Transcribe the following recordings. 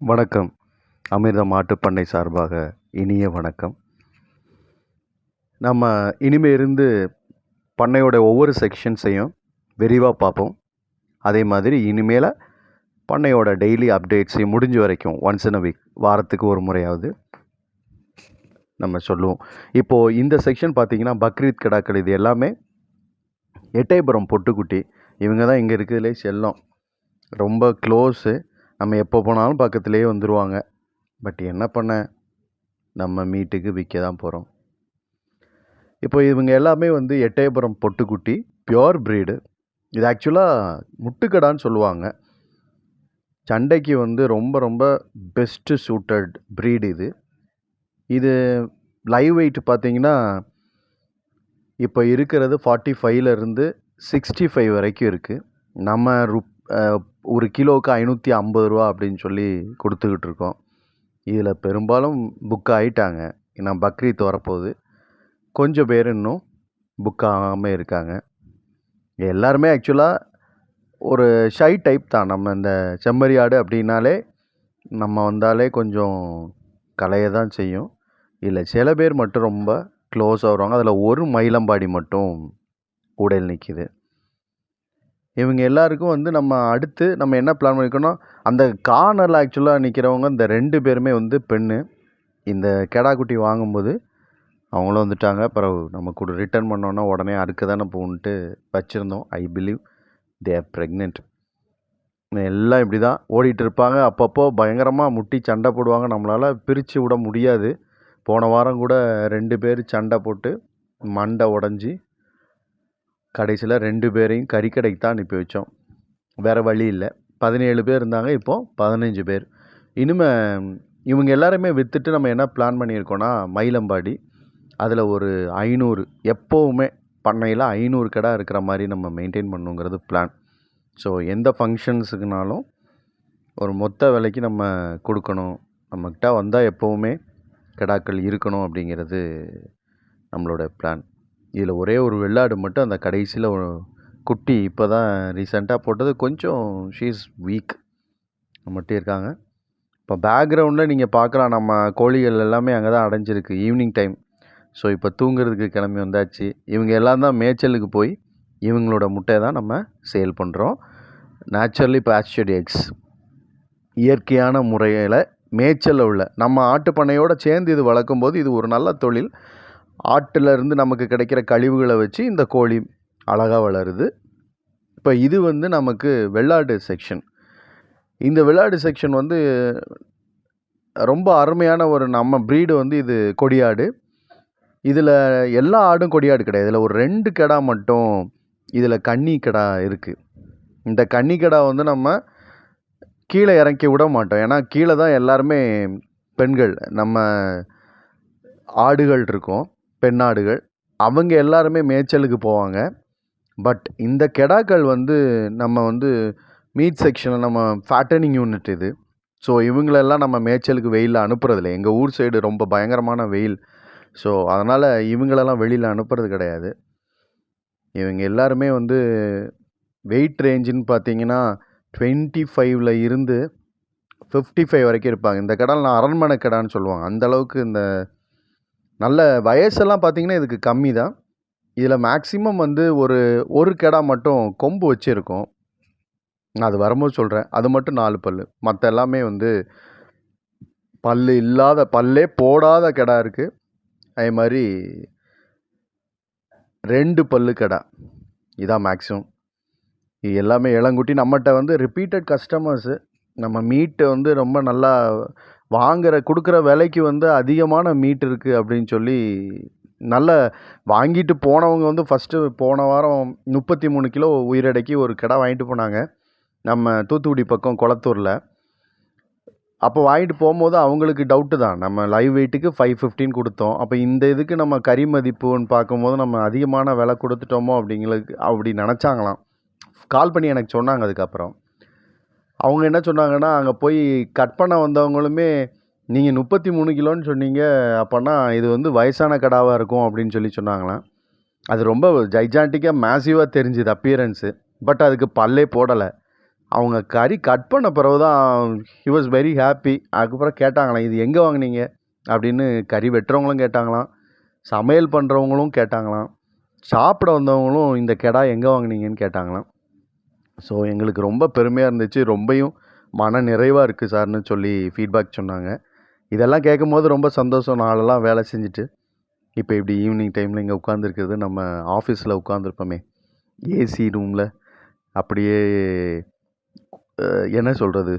வணக்கம். அமிர்த மாட்டுப்பண்ணை சார்பாக இனிய வணக்கம். நம்ம இனிமே இருந்து பண்ணையோட ஒவ்வொரு செக்ஷன்ஸையும் விரிவாக பார்ப்போம். அதே மாதிரி இனிமேல் பண்ணையோட டெய்லி அப்டேட்ஸையும் முடிஞ்ச வரைக்கும் ஒன்ஸ் இன் அ வீக் வாரத்துக்கு ஒரு முறையாவது நம்ம சொல்லுவோம். இப்போது இந்த செக்ஷன் பார்த்தீங்கன்னா பக்ரீத் கடாக்கள் இது எல்லாமே எட்டயபுரம் பொட்டுக்குட்டி. இவங்க தான் இங்கே இருக்கிறதுலே செல்லம். ரொம்ப க்ளோஸு நம்ம எப்போ போனாலும் பக்கத்துலேயே வந்துடுவாங்க பட் என்ன பண்ண? நம்ம மீட்டுக்கு விற்க தான் போகிறோம் இப்போ இவங்க எல்லாமே வந்து எட்டயபுரம் பொட்டுக்குட்டி பியோர் ப்ரீடு இது ஆக்சுவலாக முட்டுக்கடான்னு சொல்லுவாங்க. சண்டைக்கு வந்து ரொம்ப ரொம்ப பெஸ்ட்டு சூட்டட் ப்ரீடு இது. இது லைவ் வெயிட் பார்த்தீங்கன்னா இப்போ இருக்கிறது ஃபார்ட்டி ஃபைவ்லேருந்து சிக்ஸ்டி ஃபைவ் வரைக்கும் இருக்குது நம்ம ருப் ஒரு கிலோவுக்கு ஐநூற்றி ஐம்பது ரூபா அப்படின்னு சொல்லி கொடுத்துக்கிட்டு இருக்கோம். இதில் பெரும்பாலும் புக் ஆகிட்டாங்க ஏன்னா பக்ரீத் வரப்போகுது. கொஞ்சம் பேர் இன்னும் புக் ஆகாமல் இருக்காங்க. எல்லாருமே ஆக்சுவலாக ஒரு ஷை டைப் தான். நம்ம இந்த செம்மறி ஆடு அப்படின்னாலே நம்ம வந்தாலே கொஞ்சம் கலைய தான் செய்யும். இல்லை சில பேர் மட்டும் ரொம்ப க்ளோஸாக வருவாங்க. அதில் ஒரு மயிலம்பாடி மட்டும் கூடையில் நிற்கிது இவங்க எல்லாருக்கும் வந்து நம்ம அடுத்து நம்ம என்ன பிளான் பண்ணியிருக்கோன்னா அந்த கார்னரில் ஆக்சுவலாக நிற்கிறவங்க இந்த ரெண்டு பேருமே வந்து பெண்ணு. இந்த கெடா குட்டி வாங்கும்போது அவங்களும் வந்துட்டாங்க. பிறகு நம்ம கூட ரிட்டர்ன் பண்ணோன்னா உடனே அறுக்க தானே போகணுன்ட்டு வச்சுருந்தோம். I believe they are pregnant எல்லாம் இப்படி தான் ஓடிட்டு இருப்பாங்க. அப்பப்போ பயங்கரமாக முட்டி சண்டை போடுவாங்க. நம்மளால் பிரித்து விட முடியாது. போன வாரம் கூட ரெண்டு பேர் சண்டை போட்டு மண்டை உடஞ்சி கடைசியில் ரெண்டு பேரையும் கறிக்கடைக்கு தான் அனுப்பி வச்சோம். வேறு வழி இல்லை. பதினேழு பேர் இருந்தாங்க. இப்போது பதினஞ்சு பேர். இனிமேல் இவங்க எல்லாருமே விற்றுட்டு நம்ம என்ன பிளான் பண்ணியிருக்கோன்னா மயிலம்பாடி. அதில் ஒரு ஐநூறு எப்போவுமே பண்ணையில் ஐநூறு கடை இருக்கிற மாதிரி நம்ம மெயின்டைன் பண்ணுங்கிறது பிளான் ஸோ எந்த ஃபங்க்ஷன்ஸுக்குனாலும் ஒரு மொத்த விலைக்கு நம்ம கொடுக்கணும். நம்மக்கிட்ட வந்தால் எப்போவுமே கடாக்கள் இருக்கணும் அப்படிங்கிறது நம்மளோட பிளான் இதில் ஒரே ஒரு வெள்ளாடு மட்டும் அந்த கடைசியில் குட்டி இப்போ தான் ரீசெண்டாக போட்டது. கொஞ்சம் ஷீஸ் வீக் மட்டும் இருக்காங்க. இப்போ பேக்ரவுண்டில் நீங்கள் பார்க்கலாம். நம்ம கோழிகள் எல்லாமே அங்கே தான் அடைஞ்சிருக்கு. ஈவினிங் டைம் ஸோ இப்போ தூங்குறதுக்கு கிளம்பி வந்தாச்சு. இவங்க எல்லாம் தான் மேய்ச்சலுக்கு போய் இவங்களோட முட்டையை தான் நம்ம சேல் பண்ணுறோம் நேச்சுரலி பாஸ்டர்ட் எக்ஸ் இயற்கையான முறையில் மேய்ச்சலில் உள்ள நம்ம ஆட்டுப்பண்ணையோடு சேர்ந்து இது வளர்க்கும் போது இது ஒரு நல்ல தொழில். ஆட்டுலருந்து நமக்கு கிடைக்கிற கழிவுகளை வச்சு இந்த கோழி அழகாக வளருது. இப்போ இது வந்து நமக்கு வெள்ளாடு செக்ஷன் இந்த வெள்ளாடு செக்ஷன் வந்து ரொம்ப அருமையான ஒரு நம்ம ப்ரீடு வந்து இது கொடியாடு. இதில் எல்லா ஆடும் கொடியாடு கிடையாது. இதில் ஒரு ரெண்டு கிடா மட்டும் இதில் கன்னி கிடா இருக்குது இந்த கன்னி கிடா வந்து நம்ம கீழே இறக்கி விட மாட்டோம். ஏன்னா கீழே தான் எல்லாருமே பெண்கள் நம்ம ஆடுகள் இருக்கும். பெண்ணாடுகள். அவங்க எல்லாருமே மேய்ச்சலுக்கு போவாங்க. பட் இந்த கெடாக்கள் வந்து நம்ம வந்து மீட் செக்ஷனில் நம்ம ஃபேட்டனிங் யூனிட் இது. ஸோ இவங்களெல்லாம் நம்ம மேய்ச்சலுக்கு வெயிலில் அனுப்புறதில்ல. எங்கள் ஊர் சைடு ரொம்ப பயங்கரமான வெயில். ஸோ அதனால் இவங்களெல்லாம் வெளியில் அனுப்புறது கிடையாது. இவங்க எல்லாருமே வந்து வெயிட் ரேஞ்சுன்னு பார்த்தீங்கன்னா டுவெண்ட்டி ஃபைவ்ல இருந்து ஃபிஃப்டி ஃபைவ் வரைக்கும் இருப்பாங்க. இந்த கடால் நான் அரண்மனை கடான்னு சொல்லுவாங்க. அந்த அளவுக்கு இந்த நல்ல வயசெல்லாம் பார்த்தீங்கன்னா இதுக்கு கம்மி தான். இதில் மேக்ஸிமம் வந்து ஒரு ஒரு கெடா மட்டும் கொம்பு வச்சுருக்கும். நான் அது வரும்போது சொல்கிறேன் அது மட்டும் நாலு பல் மற்ற எல்லாமே வந்து பல் இல்லாத பல்லே போடாத கெடா இருக்குது அதே மாதிரி ரெண்டு பல்லு கடை. இதான் மேக்ஸிமம். இது எல்லாமே இளங்குட்டி. நம்மகிட்ட வந்து ரிப்பீட்டட் கஸ்டமர்ஸு நம்ம மீட்டை வந்து ரொம்ப நல்லா வாங்குற கொடுக்குற விலைக்கு வந்து அதிகமான மீட் இருக்குது அப்படின்னு சொல்லி நல்ல வாங்கிட்டு போனவங்க வந்து ஃபஸ்ட்டு போன வாரம் முப்பத்தி மூணு கிலோ உயிரடைக்கு ஒரு கடை வாங்கிட்டு போனாங்க. நம்ம தூத்துக்குடி பக்கம் குளத்தூரில். அப்போ வாங்கிட்டு போகும்போது அவங்களுக்கு டவுட்டு தான். நம்ம லைவ் வெயிட்டுக்கு ஃபைவ் ஃபிஃப்டின் கொடுத்தோம். அப்போ இந்த இதுக்கு நம்ம கறி மதிப்புன்னு பார்க்கும்போது நம்ம அதிகமான விலை கொடுத்துட்டோமோ அப்படிங்களுக்கு அப்படி நினச்சாங்களாம். கால் பண்ணி எனக்கு சொன்னாங்க அதுக்கப்புறம். அவங்க என்ன சொன்னாங்கன்னா அங்கே போய் கட் பண்ண வந்தவங்களுமே நீங்கள் முப்பத்தி மூணு கிலோன்னு சொன்னீங்க அப்போன்னா இது வந்து வயசான கடாவாக இருக்கும் அப்படின்னு சொல்லி சொன்னாங்களாம். அது ரொம்ப ஜைஜாண்டிக்காக மேசிவாக தெரிஞ்சுது அப்பியரன்ஸு பட் அதுக்கு பல்லே போடலை. அவங்க கறி கட் பண்ண பிறகு தான் ஹி வாஸ் வெரி ஹாப்பி அதுக்கப்புறம் கேட்டாங்களாம் இது எங்கே வாங்குனீங்க? அப்படின்னு கறி வெட்டுறவங்களும் கேட்டாங்களாம். சமையல் பண்ணுறவங்களும் கேட்டாங்களாம். சாப்பிட வந்தவங்களும் இந்த கெடா எங்கே வாங்குனீங்கன்னு கேட்டாங்களாம். ஸோ எங்களுக்கு ரொம்ப பெருமையாக இருந்துச்சு. ரொம்பையும் மன நிறைவாக இருக்குது சார்னு சொல்லி ஃபீட்பேக் சொன்னாங்க. இதெல்லாம் கேட்கும்போது ரொம்ப சந்தோஷம். நாளெல்லாம் வேலை செஞ்சுட்டு இப்போ இப்படி ஈவினிங் டைமில் இங்கே உட்காந்துருக்கிறது நம்ம ஆஃபீஸில் உட்காந்துருப்போமே ஏசி ரூமில் அப்படியே என்ன சொல்கிறது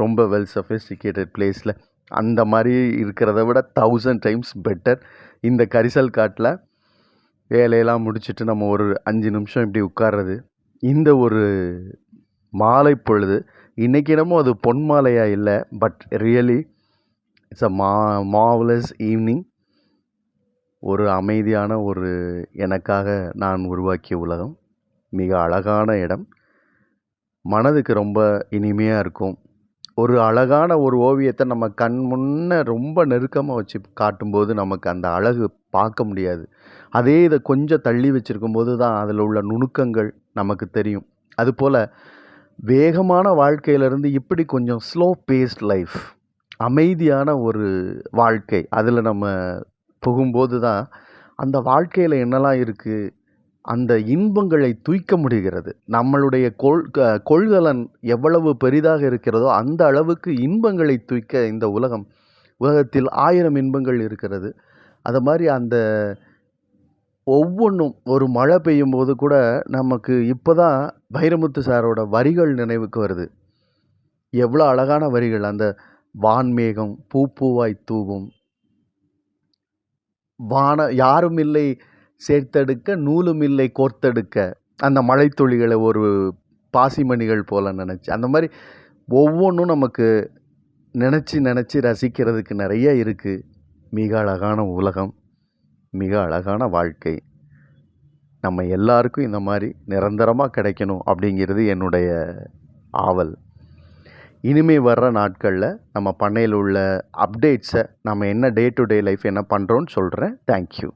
ரொம்ப வெல் சஃபிஸ்டிகேட்டட் பிளேஸில் அந்த மாதிரி இருக்கிறத விட தௌசண்ட் டைம்ஸ் பெட்டர் இந்த கரிசல் காட்டில் வேலையெல்லாம் முடிச்சுட்டு நம்ம ஒரு அஞ்சு நிமிஷம் இப்படி உட்கார்றது. இந்த ஒரு மாலை பொழுது இன்றைக்கி என்னமோ அது பொன் மாலையாக இல்லை பட் ரியலி இட்ஸ் அ மா மாவலஸ் ஈவினிங் ஒரு அமைதியான ஒரு எனக்காக நான் உருவாக்கிய உலகம். மிக அழகான இடம். மனதுக்கு ரொம்ப இனிமையாக இருக்கும். ஒரு அழகான ஒரு ஓவியத்தை நம்ம கண் முன்ன ரொம்ப நெருக்கமாக வச்சு காட்டும்போது நமக்கு அந்த அழகு பார்க்க முடியாது. அதே இதை கொஞ்சம் தள்ளி வச்சிருக்கும்போது தான் அதில் உள்ள நுணுக்கங்கள் நமக்கு தெரியும். அதுபோல் வேகமான வாழ்க்கையிலேருந்து இப்படி கொஞ்சம் ஸ்லோ பேஸ்ட் லைஃப் அமைதியான ஒரு வாழ்க்கை அதில் நம்ம புகும்போது தான் அந்த வாழ்க்கையில் என்னெல்லாம் இருக்குது அந்த இன்பங்களை தூய்க்க முடிகிறது. நம்மளுடைய கொள் கொள்கலன் எவ்வளவு பெரிதாக இருக்கிறதோ அந்த அளவுக்கு இன்பங்களை தூய்க்க இந்த உலகம் உலகத்தில் ஆயிரம் இன்பங்கள் இருக்கிறது. அது மாதிரி அந்த ஒவ்வொன்றும் ஒரு மழை பெய்யும் போது கூட நமக்கு இப்போ தான் வைரமுத்து சாரோட வரிகள் நினைவுக்கு வருது. எவ்வளோ அழகான வரிகள். அந்த வான்மேகம் பூ பூவாய் தூவும். வான யாரும் இல்லை சேர்த்தெடுக்க நூலும் இல்லை கோர்த்தெடுக்க. அந்த மழைத்துளிகளை ஒரு பாசிமணிகள் போல் நினச்சி அந்த மாதிரி ஒவ்வொன்றும் நமக்கு நினச்சி நினச்சி ரசிக்கிறதுக்கு நிறைய இருக்குது மிக அழகான உலகம். மிக அழகான வாழ்க்கை. நம்ம எல்லாருக்கும் இந்த மாதிரி நிரந்தரமாக கிடைக்கணும் அப்படிங்கிறது என்னுடைய ஆவல். இனிமே வர்ற நாட்களில் நம்ம பண்ணையில் உள்ள அப்டேட்ஸை நம்ம என்ன டே டு டே லைஃப் என்ன பண்ணுறோன்னு சொல்கிறேன் தேங்க்யூ